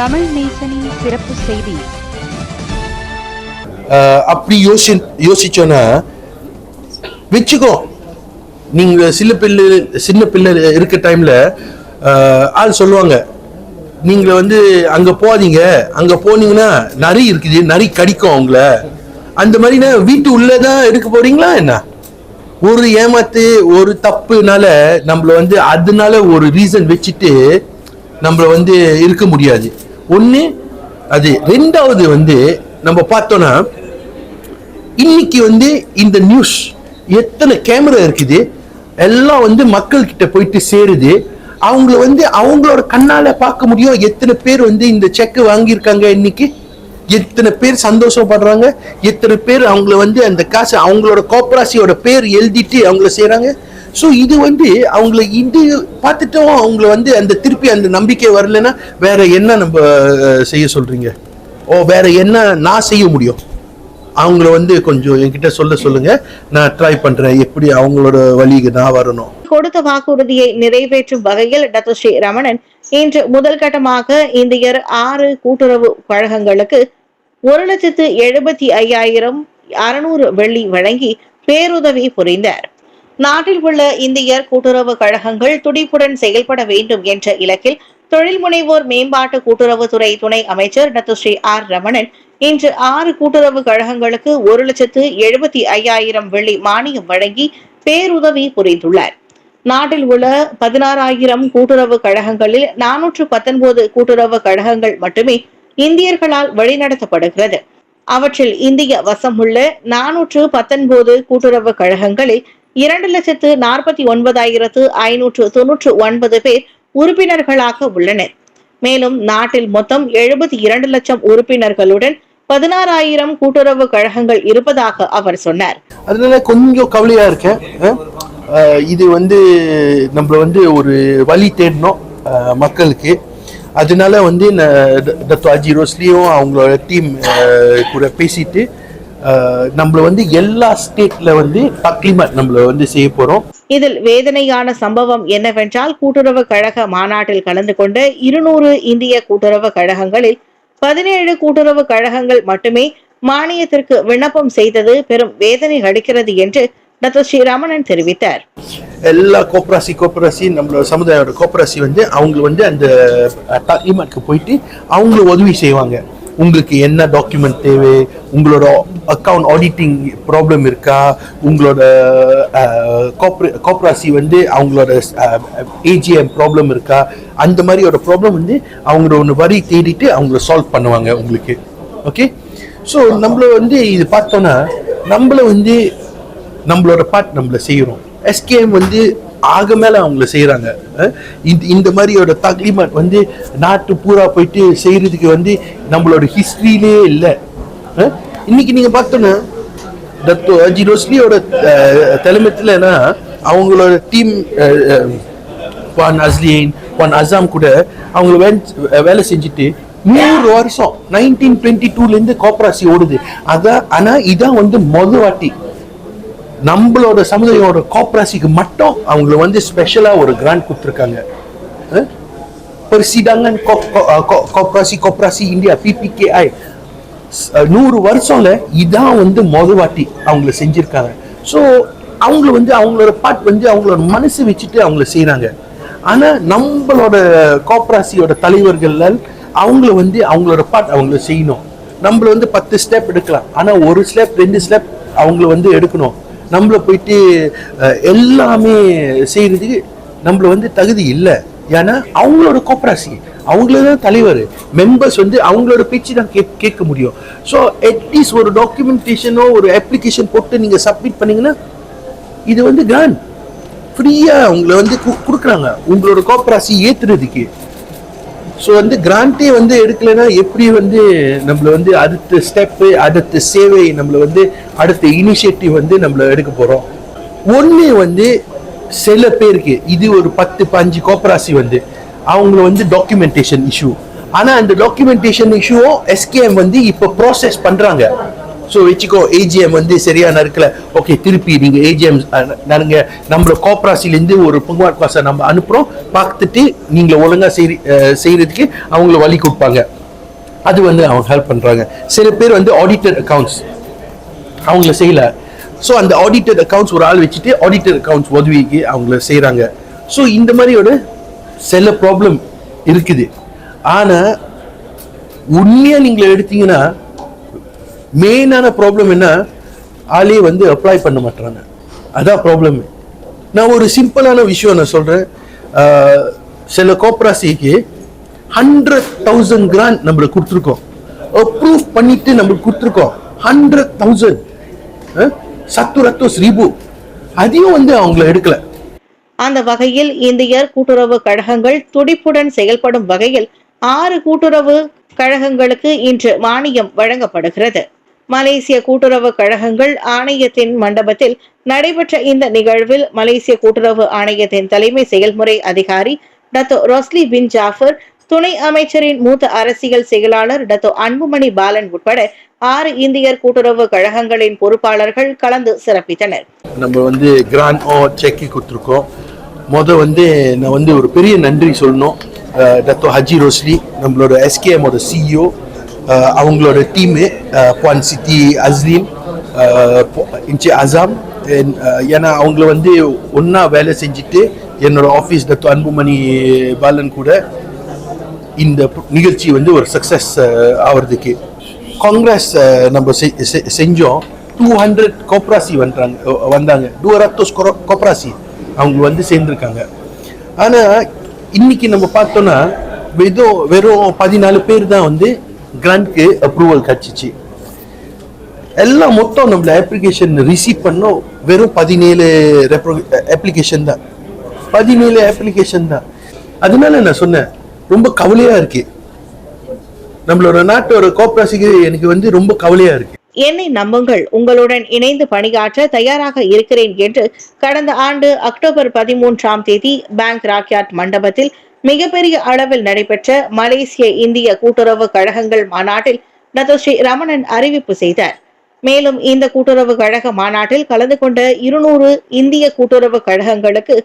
தமிழ் நேசனின் சிறப்பு செய்தி. அப்படி யோசி யோசிச்சோன்னா வச்சுக்கோ நீங்க சின்ன பிள்ளை சின்ன பிள்ளை இருக்க டைம்ல ஆள் சொல்லுவாங்க. நீங்க வந்து அங்க போதீங்க அங்க போனீங்கன்னா நரி இருக்குது நரி கடிக்கும் அவங்கள. அந்த மாதிரினா வீட்டு உள்ளதான் இருக்க போறீங்களா என்ன? ஒரு ஏமாத்து ஒரு தப்புனால நம்மள வந்து அதனால ஒரு ரீசன் வச்சுட்டு நம்மள வந்து இருக்க முடியாது. ஒன்று அது ரெண்டாவது வந்து நம்ம பார்த்தோன்னா இன்னைக்கு வந்து இந்த நியூஸ் எத்தனை கேமரா இருக்குது எல்லாம் வந்து மக்கள் கிட்ட போயிட்டு சேருது. அவங்கள வந்து அவங்களோட கண்ணால பார்க்க முடியும். எத்தனை பேர் வந்து இந்த செக் வாங்கியிருக்காங்க இன்னைக்கு? எத்தனை பேர் சந்தோஷப்படுறாங்க? எத்தனை பேர் அவங்கள வந்து அந்த காசு அவங்களோட கோப்பராசியோட பேர் எழுதிட்டு அவங்கள செய்கிறாங்க ஸோ இது வந்து அவங்கள இது பார்த்துட்டோம். அவங்கள வந்து அந்த திருப்பி அந்த நம்பிக்கை வரலன்னா வேற என்ன நம்ம செய்ய சொல்றீங்க? ஓ வேற என்ன நான் செய்ய முடியும்? அவங்கள வந்து கொஞ்சம் என்கிட்ட சொல்ல சொல்லுங்க. நான் ட்ரை பண்றேன். எப்படி அவங்களோட வழிக்கு நான் வரணும். கொடுத்த வாக்குறுதியை நிறைவேற்றும் வகையில் டாக்டர் ஸ்ரீ ரமணன் இன்று முதல் கட்டமாக இந்தியர் ஆறு கூட்டுறவு கழகங்களுக்கு ஒரு லட்சத்து எழுபத்தி ஐயாயிரம் அறுநூறு வெள்ளி வழங்கி பேருதவி புரிந்தார். நாட்டில் உள்ள இந்தியர் கூட்டுறவு கழகங்கள் துடிப்புடன் செயல்பட வேண்டும் என்ற இலக்கில் தொழில் முனைவோர் மேம்பாட்டு கூட்டுறவுத்துறை துணை அமைச்சர் டாக்டர் ஆர் ரமணன் இன்று ஆறு கூட்டுறவு கழகங்களுக்கு ஒரு லட்சத்து எழுபத்தி ஐயாயிரம் வெள்ளி மானியம் வழங்கி பேருதவி புரிந்துள்ளார். நாட்டில் உள்ள பதினாறாயிரம் கூட்டுறவு கழகங்களில் நானூற்று பத்தொன்பது கூட்டுறவு கழகங்கள் மட்டுமே இந்தியர்களால் வழிநடத்தப்படுகிறது. அவற்றில் இந்திய வசமுள்ள நானூற்று பத்தொன்பது கூட்டுறவு கழகங்களில் இரண்டு லட்சத்து நாற்பத்தி ஒன்பதாயிரத்து ஐநூற்று தொன்னூற்று ஒன்பது பேர் உறுப்பினர்களாக உள்ளனர். மேலும் நாட்டில் மொத்தம் எழுபத்தி இரண்டு லட்சம் உறுப்பினர்களுடன் பதினாறாயிரம் கூட்டுறவு கழகங்கள் இருப்பதாக அவர் சொன்னார். அதனால கொஞ்சம் கவலையா இருக்கேன். இது வந்து நம்மள வந்து ஒரு வழி தேடணும் மக்களுக்கு. அதனால வந்து டத்து அஜி ரோஸ்லியும் அவங்களோட டீம் கூட பேசிட்டு நம்மள வந்து எல்லா ஸ்டேட்ல வந்து தக்லிமட் நம்மள வந்து செய்ய போறோம். இதில் வேதனையான சம்பவம் என்னவென்றால் கூட்டுறவு கழக மாநாட்டில் கலந்து கொண்ட இருநூறு இந்திய கூட்டுறவு கழகங்களில் பதினேழு கூட்டுறவு கழகங்கள் மட்டுமே மானியத்திற்கு விண்ணப்பம் செய்தது பெரும் வேதனை அளிக்கிறது என்று டாக்டர் ஸ்ரீராமணன் தெரிவித்தார். எல்லா கோப்ராசி கோப்ராசி நம்மளோட சமுதாயோட கோப்ராசி வந்து அவங்க வந்து அந்த தக்லிமட்க்கு போயிட்டு அவங்க உதவி செய்வாங்க. உங்களுக்கு என்ன டாக்குமெண்ட் தேவை? உங்களோட அக்கவுண்ட் ஆடிட்டிங் ப்ராப்ளம் இருக்கா? உங்களோட கோப்ராசி வந்து அவங்களோட ஏஜிஎம் ப்ராப்ளம் இருக்கா? அந்த மாதிரியோட ப்ராப்ளம் வந்து அவங்களோட ஒன்று வரி தேடிட்டு அவங்கள சால்வ் பண்ணுவாங்க உங்களுக்கு. ஓகே ஸோ நம்மள வந்து இது பார்த்தோன்னா நம்மள வந்து நம்மளோட பார்ட் நம்மள செய்கிறோம் எஸ்கேஎம் வந்து ஆக மேலே அவங்கள செய்கிறாங்க இந்த இந்த மாதிரியோட தக்லிமட் வந்து நாட்டு பூரா போயிட்டு செய்கிறதுக்கு வந்து நம்மளோட ஹிஸ்ட்ரியிலே இல்லை. இன்னைக்கு நீங்கள் பார்த்தோன்னா டத்தோ அஜி ரோஸ்லியோட தலைமத்தில்னா அவங்களோட டீம் பான் அஸ்லின் பான் அசாம் கூட அவங்கள வே- வேலை செஞ்சுட்டு நூறு வருஷம் நைன்டீன் டுவெண்ட்டி டூலேருந்து கோப்ராசி ஓடுது. அதான் ஆனால் இதான் வந்து மொதல் வாட்டி. நம்மளோட சமுதாயோட கோப்ராசிக்கு மட்டும் அவங்கள வந்து ஸ்பெஷலாக ஒரு கிராண்ட் கொடுத்துருக்காங்க. அஹ்? கோப்ராசி Ko- Ko- uh, நூறு வருஷம்ல இதான் வந்து மொத வாட்டி அவங்கள செஞ்சிருக்காங்க. ஸோ அவங்கள வந்து அவங்களோட பாட் வந்து அவங்களோட மனசு வச்சுட்டு அவங்கள செய்கிறாங்க ஆனால் நம்மளோட கோப்ராசியோட தலைவர்கள் அவங்கள வந்து அவங்களோட பாட் அவங்கள செய்யணும். நம்மள வந்து பத்து ஸ்டெப் எடுக்கலாம். ஆனால் ஒரு ஸ்டெப் ரெண்டு ஸ்டெப் அவங்கள வந்து எடுக்கணும். நம்மள போயிட்டு எல்லாமே செய்கிறதுக்கு நம்மள வந்து தகுதி இல்லை. ஏன்னா அவங்களோட கோப்ராசி அவங்களே தான் தலைவர். மெம்பர்ஸ் வந்து அவங்களோட பேச்சு தான் கேக் கேட்க முடியும். ஸோ அட்லீஸ்ட் ஒரு டாக்குமெண்டேஷனோ ஒரு அப்ளிகேஷன் போட்டு நீங்கள் சப்மிட் பண்ணீங்கன்னா இது வந்து கிராண்ட் ஃப்ரீயாக உங்களை வந்து கு- கொடுக்குறாங்க. உங்களோட கோப்ராசி ஏற்றுறதுக்கு ஸோ வந்து கிராண்டே வந்து எடுக்கலைன்னா எப்படி வந்து நம்மள வந்து அடுத்த ஸ்டெப்பு அடுத்த சேவை நம்மள வந்து அடுத்த இனிஷியேட்டிவ் வந்து நம்மள எடுக்க போகிறோம் ஒன்று வந்து சில பேருக்கு இது ஒரு பத்து பஞ்சு கோப்பராசி வந்து அவங்கள வந்து டாக்குமெண்டேஷன் இஷ்யூ ஆனால் அந்த டாக்குமெண்டேஷன் இஷ்யூவும் எஸ்கேஎம் வந்து இப்போ ப்ராசஸ் பண்ணுறாங்க ஸோ வச்சுக்கோ ஏஜிஎம் வந்து சரியாக நறுக்கல. ஓகே திருப்பி நீங்கள் ஏஜிஎம் நறுங்க. நம்மள கோப்ராசிலேருந்து ஒரு பொங்குவாட் காசை நம்ம அனுப்புகிறோம் பார்த்துட்டு நீங்கள் ஒழுங்கா செய் செய்கிறதுக்கு அவங்கள வழி கொடுப்பாங்க. அது வந்து அவங்க ஹெல்ப் பண்ணுறாங்க சில பேர் வந்து ஆடிட்டர் அக்கௌண்ட்ஸ் அவங்கள செய்யலை. ஸோ அந்த ஆடிட்டர் அக்கவுண்ட்ஸ் ஒரு ஆள் வச்சுட்டு ஆடிட்டர் அக்கௌண்ட்ஸ் உதவிக்கு அவங்கள செய்கிறாங்க ஸோ இந்த மாதிரியோட சில ப்ராப்ளம் இருக்குது. ஆனால் உண்மையாக நீங்கள் எடுத்தீங்கன்னா மெயினான ப்ராப்ளம் என்ன? ஆளே வந்து அப்ளை பண்ண மாட்டாங்க அதான் ப்ராப்ளம் நான் ஒரு சிம்பிளான விஷயம் நான் சொல்கிறேன் சில கோப்ராசிக்கு ஹண்ட்ரட் தௌசண்ட் கிராண்ட் நம்மளுக்கு கொடுத்துருக்கோம். அப்ரூவ் பண்ணிட்டு நம்மளுக்கு கொடுத்துருக்கோம். ஹண்ட்ரட் தௌசண்ட் சத்து ரத்தம் ஸ்ரீபு. அதையும் வந்து அவங்கள எடுக்கல. அந்த வகையில் இந்தியர் கூட்டுறவு கழகங்கள் துடிப்புடன் செயல்படும் வகையில் ஆறு கூட்டுறவு கழகங்களுக்கு இன்று மானியம் வழங்கப்படுகிறது. மலேசிய கூட்டுறவு கழகங்கள் ஆணையத்தின் மண்டபத்தில் நடைபெற்ற இந்த நிகழ்வில் மலேசிய கூட்டுறவு ஆணையத்தின் தலைமை செயல்முறை அதிகாரி டத்தோ ரொஸ்லி பின் ஜாஃபர் துணை அமைச்சரின் மூத்த அரசியல் செயலாளர் டத்தோ அன்புமணி பாலன் உட்பட ஆறு இந்தியர் கூட்டுறவு கழகங்களின் பொறுப்பாளர்கள் கலந்து சிறப்பித்தனர். நம்ம வந்து கிராண்ட் ஓ செக்கி கொடுத்துருக்கோம். முத வந்து நான் வந்து ஒரு பெரிய நன்றி சொல்லணும். அஹ் டத்தோ ஹஜி ரோஸ்லி நம்மளோட எஸ்கேஎமோட சிஇஓ அவங்களோட டீமு பான் சித்தி அஸ்லீம் இன்ச்சி அசாம் ஏன்னா அவங்கள வந்து ஒன்றா வேலை செஞ்சுட்டு என்னோட ஆஃபீஸ் டத்தோ அன்புமணி பாலன் கூட இந்த நிகழ்ச்சி வந்து ஒரு சக்ஸஸ் ஆகிறதுக்கு காங்கிரஸ் நம்ம செ- செ- செஞ்சோம். டூ ஹண்ட்ரட் கோப்ராசி வந்தாங்க. வந்தாங்க டூ ரத்தோஸ் கோப்ராசி அவங்க வந்து சேர்ந்துருக்காங்க. ஆனால் இன்னைக்கு நம்ம பார்த்தோன்னா வெறும் வெறும் பதினாலு பேர் தான் வந்து கிராண்ட்க்கு அப்ரூவல் கிடச்சிச்சு. எல்லாம் மொத்தம் நம்மள அப்ளிகேஷன் ரிசீவ் பண்ணோம் வெறும் பதினேழு அப்ளிகேஷன் தான். பதினேழு அப்ளிகேஷன் தான். அதனால நான் சொன்னேன் ரொம்ப கவலையா இருக்கு. நம்மளோட நாட்டோட கோப்ராசிக்கு எனக்கு வந்து ரொம்ப கவலையா இருக்கு. என்னை நம்புங்கள் உங்களுடன் இணைந்து பணியாற்ற தயாராக இருக்கிறேன் என்று கடந்த ஆண்டு அக்டோபர் பதிமூன்றாம் தேதி பேங்க் ராக்யாட் மண்டபத்தில் மிகப்பெரிய அளவில் நடைபெற்ற மலேசிய இந்திய கூட்டுறவு கழகங்கள் மாநாட்டில் டத்தோஸ்ரீ ரமணன் அறிவிப்பு செய்தார். மேலும் இந்த கூட்டுறவு கழக மாநாட்டில் கலந்து கொண்ட இருநூறு இந்திய கூட்டுறவு கழகங்களுக்கு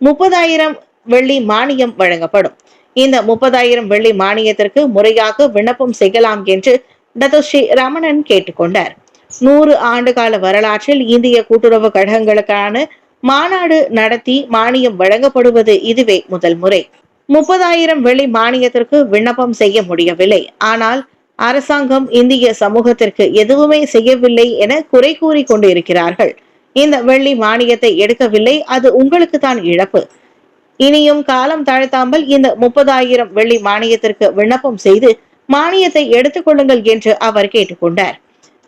முப்பதாயிரம் வெள்ளி மானியம் வழங்கப்படும். இந்த முப்பதாயிரம் வெள்ளி மானியத்திற்கு முறையாக விண்ணப்பம் செய்யலாம் என்று டத்தோஸ்ரீ ரமணன் கேட்டுக்கொண்டார் நூறு ஆண்டுகால வரலாற்றில் இந்திய கூட்டுறவு கழகங்களுக்கான மாநாடு நடத்தி மானியம் வழங்கப்படுவது இதுவே முதல் முறை. முப்பதாயிரம் வெள்ளி மானியத்திற்கு விண்ணப்பம் செய்ய முடியவில்லை. ஆனால் அரசாங்கம் இந்திய சமூகத்திற்கு எதுவுமே செய்யவில்லை என குறை கூறி கொண்டிருக்கிறார்கள். இந்த வெள்ளி மானியத்தை எடுக்கவில்லை அது உங்களுக்கு தான் இழப்பு. இனியும் காலம் தாழ்த்தாமல் இந்த முப்பதாயிரம் வெள்ளி மானியத்திற்கு விண்ணப்பம் செய்து மானியத்தை எடுத்துக்கொள்ளுங்கள் என்று அவர் கேட்டுக்கொண்டார்.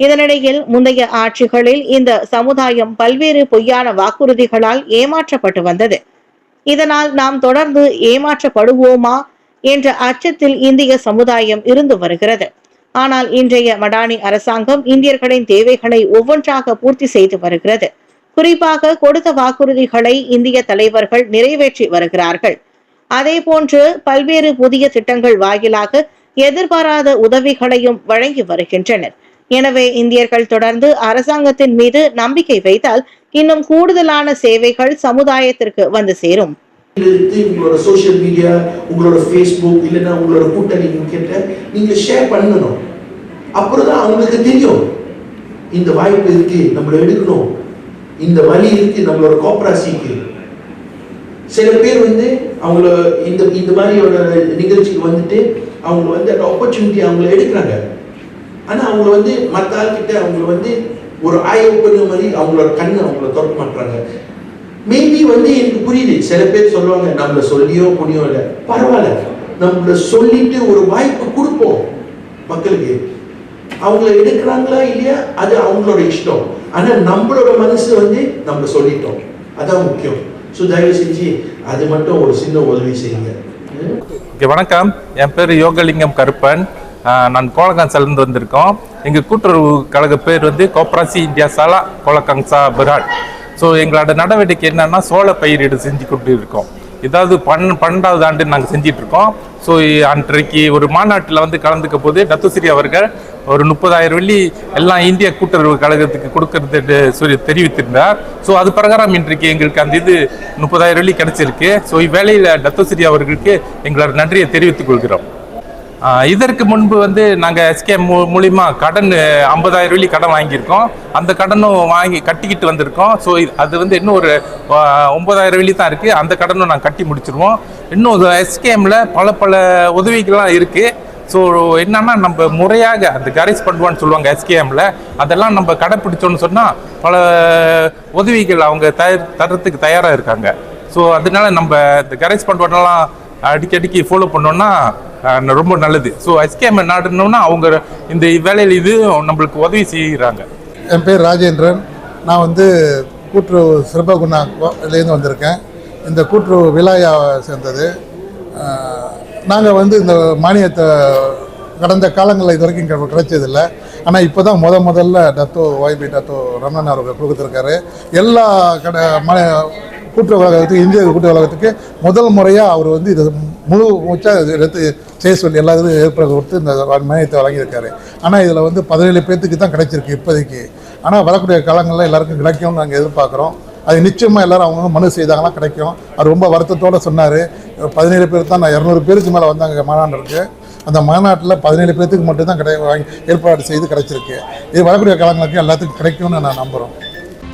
இதனிடையில் முந்தைய ஆட்சிகளில் இந்த சமுதாயம் பல்வேறு பொய்யான வாக்குறுதிகளால் ஏமாற்றப்பட்டு வந்தது. இதனால் நாம் தொடர்ந்து ஏமாற்றப்படுவோமா என்ற அச்சத்தில் இந்திய சமுதாயம் இருந்து வருகிறது. ஆனால் இன்றைய மடானி அரசாங்கம் இந்தியர்களின் தேவைகளை ஒவ்வொன்றாக பூர்த்தி செய்து வருகிறது. குறிப்பாக கொடுத்த வாக்குறுதிகளை இந்திய தலைவர்கள் நிறைவேற்றி வருகிறார்கள். அதே போன்று பல்வேறு புதிய திட்டங்கள் வாயிலாக எதிர்பாராத உதவிகளையும் வழங்கி வருகின்றனர். எனவே இந்தியர்கள் தொடர்ந்து அரசாங்கத்தின் மீது நம்பிக்கை வைத்தால் இன்னும் கூடுதலான சேவைகள் சமுதாயத்திற்கு வந்து சேரும். உங்களோட சோஷியல் மீடியா உங்களோட ஃபேஸ்புக் இல்லைன்னா உங்களோட கூட்டணி கிட்ட நீங்க ஷேர் பண்ணணும். அப்புறம் தான் அவங்களுக்கு தெரியும். இந்த வாய்ப்பு இருக்கு நம்மள எடுக்கணும். இந்த வழி இருக்கு நம்மளோட கோப்ராசிக்கு சில பேர் வந்து அவங்கள இந்த இந்த மாதிரியோட நிகழ்ச்சிக்கு வந்துட்டு அவங்க வந்து அந்த ஆப்பர்ச்சுனிட்டி அவங்கள எடுக்கிறாங்க. ஆனால் அவங்க வந்து மற்ற ஆள்கிட்ட அவங்கள வந்து ஒரு ஆய் மாதிரி அவங்களோட கண்ணு அவங்கள திறக்க மாட்டுறாங்க மேபி வந்து எனக்கு புரியுது. சில பேர் சொல்லுவாங்க நம்மள சொல்லியோ புனியோ இல்லை. பரவாயில்ல. நம்மள சொல்லிட்டு ஒரு வாய்ப்பு கொடுப்போம் மக்களுக்கு. அவங்கள எடுக்கிறாங்களா இல்லையா? அது அவங்களோட இஷ்டம். ஆனால் நம்மளோட மனசு வந்து நம்ம சொல்லிட்டோம். அதான் முக்கியம். ஸோ தயவு செஞ்சு அது மட்டும் ஒரு சின்ன உதவி செய்யுங்க. வணக்கம். என் பேர் யோகலிங்கம் கருப்பன். நான் கோலகாங்சாலேருந்து வந்திருக்கோம். எங்கள் கூட்டுறவு கழக பேர் வந்து கோப்ராசி இந்தியா சாலா கோலகாங்சா பிராட். ஸோ எங்களோட நடவடிக்கை என்னென்னா சோள பயிரிடு செஞ்சு கொண்டு இருக்கோம் இதாவது பன் பன்னெண்டாவது ஆண்டு நாங்கள் செஞ்சிட்ருக்கோம். ஸோ அன்றைக்கு ஒரு மாநாட்டில் வந்து கலந்துக்க போது டத்துஸ்ரீ அவர்கள் ஒரு முப்பதாயிரம் வெள்ளி எல்லாம் இந்திய கூட்டுறவு கழகத்துக்கு கொடுக்கறது சொல்லி தெரிவித்திருந்தார். ஸோ அது பிரகாரம் இன்றைக்கு எங்களுக்கு அந்த இது முப்பதாயிரம் வெள்ளி கிடச்சிருக்கு. ஸோ இவ்வேளையில் டத்துஸ்ரீ அவர்களுக்கு எங்களோட நன்றியை தெரிவித்துக் கொள்கிறோம். இதற்கு முன்பு வந்து நாங்கள் எஸ்கே மூ மூலிமா கடன் ஐம்பதாயிரம் வெள்ளி கடன் வாங்கியிருக்கோம். அந்த கடனும் வாங்கி கட்டிக்கிட்டு வந்திருக்கோம். ஸோ அது வந்து இன்னும் ஒரு ஒன்பதாயிரம் வெள்ளி தான் இருக்குது அந்த கடனும் நாங்கள் கட்டி முடிச்சிருவோம். இன்னும் எஸ்கேமில் பல பல உதவிகள்லாம் இருக்குது ஸோ என்னன்னா நம்ம முறையாக அந்த கரேஜ் பண்ணுவான்னு சொல்லுவாங்க எஸ்கேஎம்ல அதெல்லாம் நம்ம கடைப்பிடிச்சோன்னு சொன்னால் பல உதவிகள் அவங்க தயார் தரத்துக்கு தயாராக இருக்காங்க. ஸோ அதனால நம்ம இந்த கரேஜ் பண்ணுவோன்னெல்லாம் அடிக்கடிக்கு ஃபாலோ பண்ணோன்னா ரொம்ப நல்லது. ஸோ எஸ்கேஎம் நாடுனோம்னா அவங்க இந்த வேலையில் இது நம்மளுக்கு உதவி செய்கிறாங்க என் பேர் ராஜேந்திரன். நான் வந்து கூட்டுறவு சிறப்பகுணாலேருந்து வந்திருக்கேன். இந்த கூட்டுறவு விழாயாவை சேர்ந்தது. நாங்கள் வந்து இந்த மானியத்தை கடந்த காலங்களில் இது வரைக்கும் கிடை- கிடைச்சதில்லை. ஆனால் இப்போ தான் முத முதல்ல டத்தோ ஒய்பி டத்தோ ரமணன் அவர்கள் கொடுத்துருக்காரு. எல்லா கட கூட்டுறவு கழகத்துக்கு இந்திய கூட்டுறவு கழகத்துக்கு முதல் முறையாக அவர் வந்து இது முழு மூச்சாக எடுத்து செய்ய சொல்லி எல்லா இதுவும் ஏற்பாடு கொடுத்து இந்த மானியத்தை வழங்கியிருக்காரு. ஆனால் இதில் வந்து பதினேழு பேர்த்துக்கு தான் கிடைச்சிருக்கு இப்போதைக்கு. ஆனால் வரக்கூடிய காலங்களில் எல்லாருக்கும் கிடைக்கும்னு நாங்கள் எதிர்பார்க்குறோம். அது நிச்சயமாக எல்லாரும் அவங்க மனு செய்தாங்கன்னா கிடைக்கும். அவர் ரொம்ப வருத்தத்தோடு சொன்னார். பதினேழு பேர் தான் நான் இரநூறு பேருக்கு மேலே வந்தாங்க மாநாட்டிற்கு அந்த மாநாட்டில் பதினேழு பேர்த்துக்கு மட்டும் தான் கிடை வாங்கி ஏற்பாடு செய்து கிடைச்சிருக்கு. இது வரக்கூடிய காலங்களுக்கு எல்லாத்துக்கும் கிடைக்கும்னு நான் நம்புகிறோம்